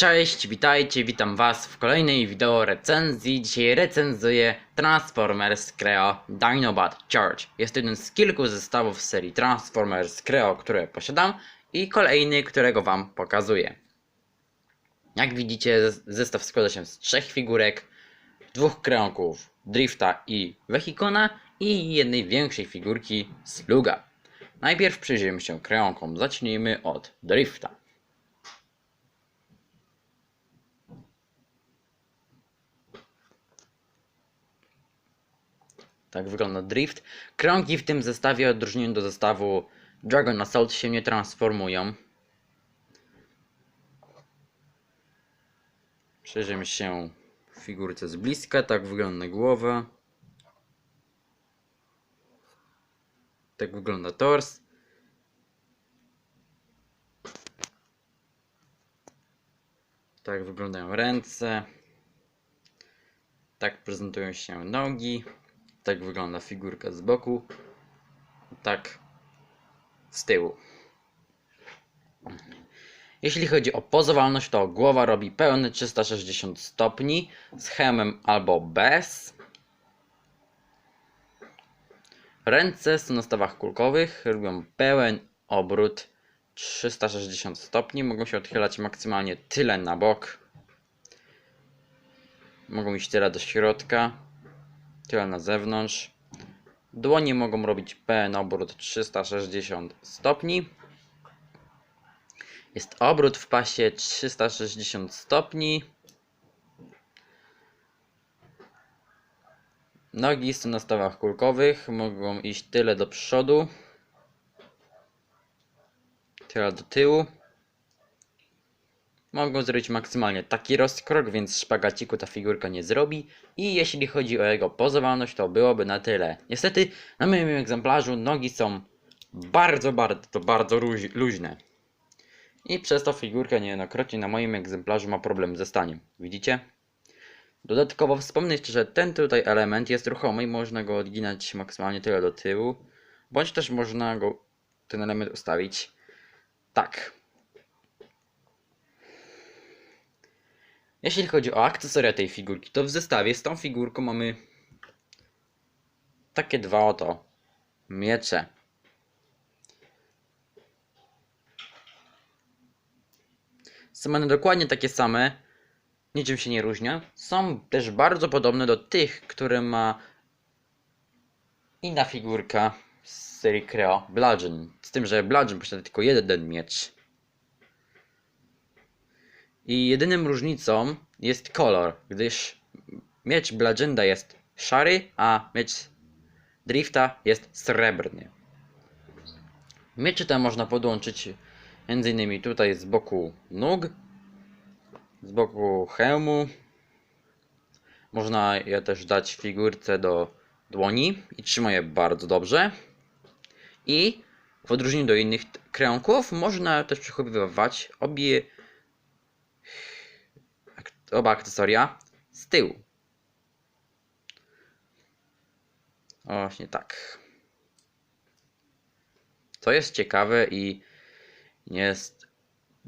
Cześć, witajcie, witam was w kolejnej wideo recenzji. Dzisiaj recenzuję Transformers Creo Dinobot Charge. Jest to jeden z kilku zestawów serii Transformers Creo, które posiadam i kolejny, którego wam pokazuję. Jak widzicie, zestaw składa się z trzech figurek, dwóch kreonków Drifta i Vehicona i jednej większej figurki Sluga. Najpierw przyjrzyjmy się kreonkom. Zacznijmy od Drifta. Tak wygląda Drift. Krągi w tym zestawie, odróżnieniu do zestawu Dragon Assault, się nie transformują. Przyjrzymy się figurce z bliska. Tak wygląda głowa. Tak wygląda tors. Tak wyglądają ręce. Tak prezentują się nogi. Tak wygląda figurka z boku. Tak z tyłu. Jeśli chodzi o pozowalność, to głowa robi pełny 360 stopni z hełmem albo bez. Ręce są na stawach kulkowych, robią pełen obrót 360 stopni. Mogą się odchylać maksymalnie tyle na bok. Mogą iść tyle do środka tyle na zewnątrz. Dłonie mogą robić pełen obrót 360 stopni. Jest obrót w pasie 360 stopni. Nogi są na stawach kulkowych, mogą iść tyle do przodu, tyle do tyłu. Mogą zrobić maksymalnie taki rozkrok, więc szpagaciku ta figurka nie zrobi. I jeśli chodzi o jego pozowalność, to byłoby na tyle. Niestety, na moim egzemplarzu nogi są bardzo, bardzo, bardzo luź- luźne. I przez to figurka niejednokrotnie na moim egzemplarzu ma problem ze staniem. Widzicie? Dodatkowo wspomnę jeszcze, że ten tutaj element jest ruchomy i można go odginać maksymalnie tyle do tyłu. Bądź też można go, ten element ustawić tak. Jeśli chodzi o akcesoria tej figurki, to w zestawie z tą figurką mamy takie dwa oto miecze. Są one dokładnie takie same, niczym się nie różnią. Są też bardzo podobne do tych, które ma inna figurka z serii Creo, Bludgeon. Z tym, że Bludgeon posiada tylko jeden miecz. I jedynym różnicą jest kolor, gdyż miecz Bludgeonda jest szary, a miecz Drifta jest srebrny. Miecze te można podłączyć m.in. tutaj z boku nóg, z boku hełmu. Można je też dać figurce do dłoni i trzyma je bardzo dobrze. I w odróżnieniu do innych kreonków można też przechowywać obie oba akcesoria z tyłu. Właśnie tak. To jest ciekawe i nie jest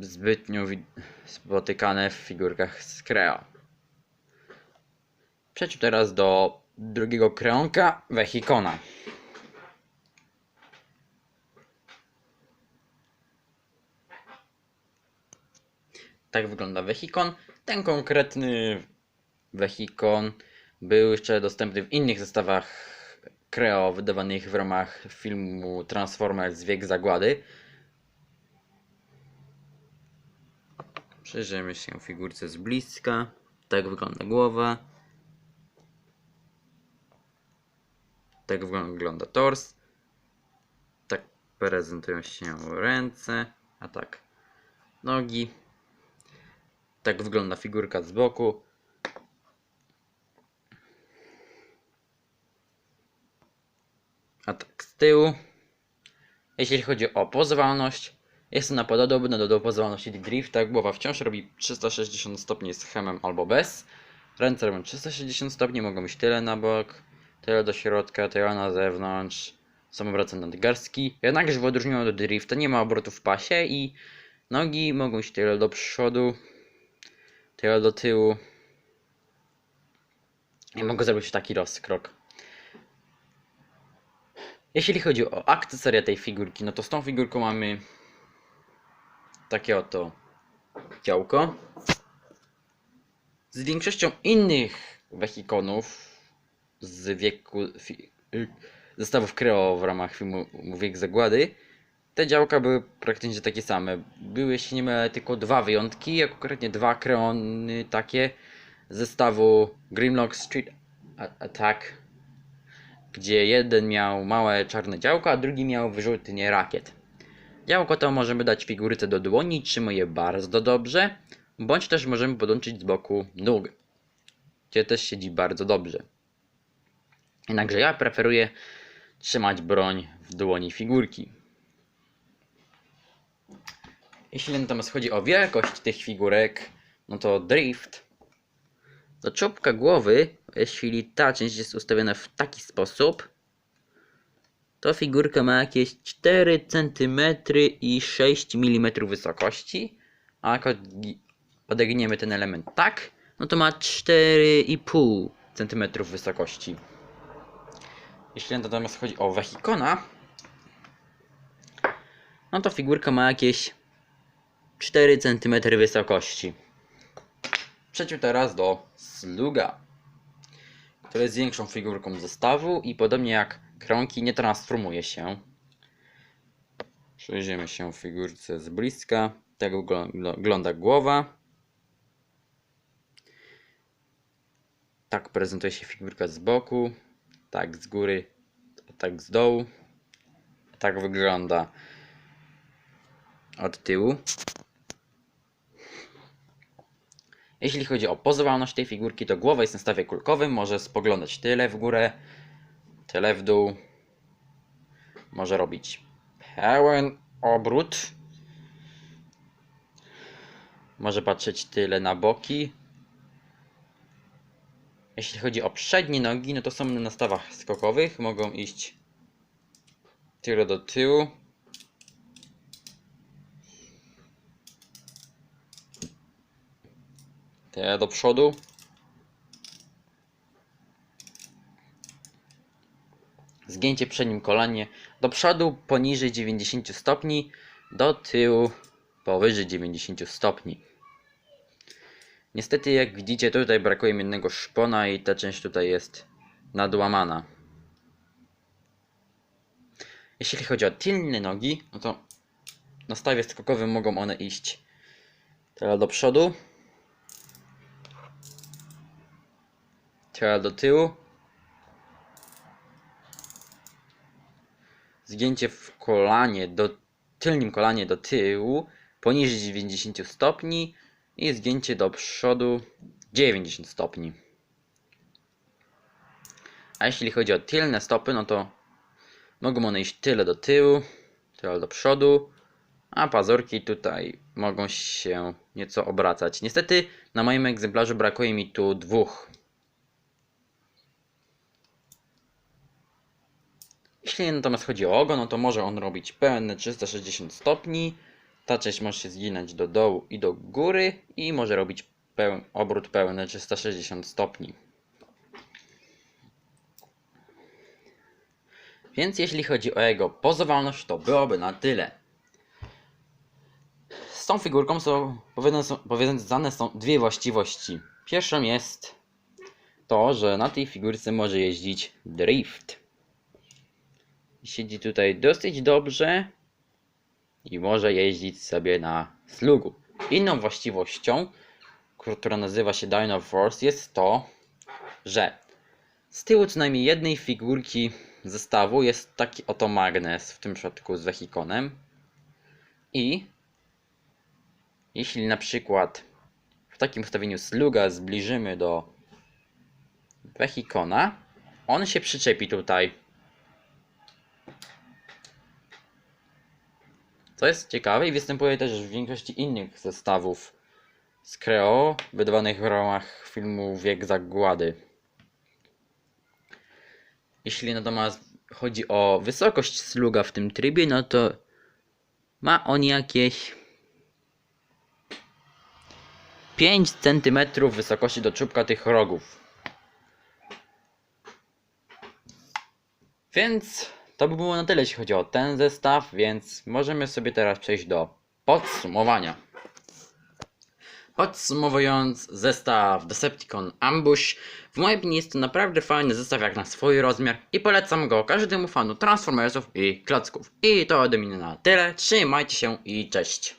zbytnio spotykane w figurkach z Creo. Przejdźmy teraz do drugiego kreonka, Vehicona. Tak wygląda Vehicon. Ten konkretny Vehicon był jeszcze dostępny w innych zestawach Creo wydawanych w ramach filmu Transformers Wiek Zagłady. Przyjrzyjmy się figurce z bliska. Tak wygląda głowa. Tak wygląda tors. Tak prezentują się ręce, a tak nogi. Tak wygląda figurka z boku. A tak z tyłu. Jeśli chodzi o pozowalność, jest ona podobna do, do pozowalności Drifta. Głowa wciąż robi 360 stopni z hemem albo bez. Ręce robią 360 stopni, mogą iść tyle na bok, tyle do środka, tyle na zewnątrz. Są obracane nadgarstki. Jednakże w odróżnieniu od Drifta nie ma obrotów w pasie i nogi mogą iść tyle do przodu, Teraz do tyłu. I mogę zrobić taki rozkrok. Jeśli chodzi o akcesoria tej figurki, no to z tą figurką mamy takie oto działko. Z większością innych wehikonów z wieku zestawów Creo w ramach filmu Wiek Zagłady, te działka były praktycznie takie same. Były, jeśli nie mylę, tylko dwa wyjątki, jak konkretnie dwa kreony takie zestawu Grimlock Street Attack, gdzie jeden miał małe czarne działko, a drugi miał wyrzutnie rakiet. Działko to możemy dać figurce do dłoni, trzyma je bardzo dobrze, bądź też możemy podłączyć z boku nóg, gdzie też siedzi bardzo dobrze. Jednakże ja preferuję trzymać broń w dłoni figurki. Jeśli natomiast chodzi o wielkość tych figurek, no to drift. Do czubka głowy, jeśli ta część jest ustawiona w taki sposób, to figurka ma jakieś 4 cm i 6 mm wysokości, a jak odegniemy ten element tak, no to ma 4,5 cm wysokości. Jeśli natomiast chodzi o wehikona, no to figurka ma jakieś 4 cm wysokości. Przejdźmy teraz do Sluga, który jest większą figurką zestawu i podobnie jak krąki nie transformuje się. Przejrzymy się figurce z bliska. Tak wygl- wygląda głowa. Tak prezentuje się figurka z boku, tak z góry, tak z dołu. Tak wygląda od tyłu. Jeśli chodzi o pozowalność tej figurki, to głowa jest na stawie kulkowym, może spoglądać tyle w górę, tyle w dół. Może robić pełen obrót. Może patrzeć tyle na boki. Jeśli chodzi o przednie nogi, no to są na stawach skokowych, mogą iść tyle do tyłu. Do przodu. Zgięcie przednim kolanie do przodu poniżej 90 stopni, do tyłu powyżej 90 stopni. Niestety, jak widzicie, tutaj brakuje mi jednego szpona i ta część tutaj jest nadłamana. Jeśli chodzi o tylne nogi, no to na stawie skokowym mogą one iść teraz do przodu, teraz do tyłu, zgięcie w kolanie do tylnym kolanie do tyłu poniżej 90 stopni i zgięcie do przodu 90 stopni. A jeśli chodzi o tylne stopy, no to mogą one iść tyle do tyłu, tyle do przodu, a pazurki tutaj mogą się nieco obracać. Niestety na moim egzemplarzu brakuje mi tu dwóch. Jeśli natomiast chodzi o ogon, no to może on robić pełne 360 stopni. Ta część może się zginać do dołu i do góry i może robić obrót pełny 360 stopni. Więc jeśli chodzi o jego pozowalność, to byłoby na tyle. Z tą figurką są- powiązane są dwie właściwości. Pierwszą jest to, że na tej figurce może jeździć drift. Siedzi tutaj dosyć dobrze i może jeździć sobie na slugu. Inną właściwością, która nazywa się Dino Force, jest to, że z tyłu co najmniej jednej figurki zestawu jest taki oto magnes, w tym przypadku z wehikonem. I jeśli na przykład w takim ustawieniu sluga zbliżymy do wehikona, on się przyczepi tutaj. Co jest ciekawe i występuje też w większości innych zestawów z Creo, wydawanych w ramach filmu Wiek Zagłady. Jeśli natomiast chodzi o wysokość sluga w tym trybie, no to ma on jakieś 5 cm wysokości do czubka tych rogów. Więc to by było na tyle, jeśli chodzi o ten zestaw, więc możemy sobie teraz przejść do podsumowania. Podsumowując, zestaw Decepticon Ambush w mojej opinii jest to naprawdę fajny zestaw jak na swój rozmiar i polecam go każdemu fanu Transformersów i klocków. I to ode mnie na tyle, trzymajcie się i cześć!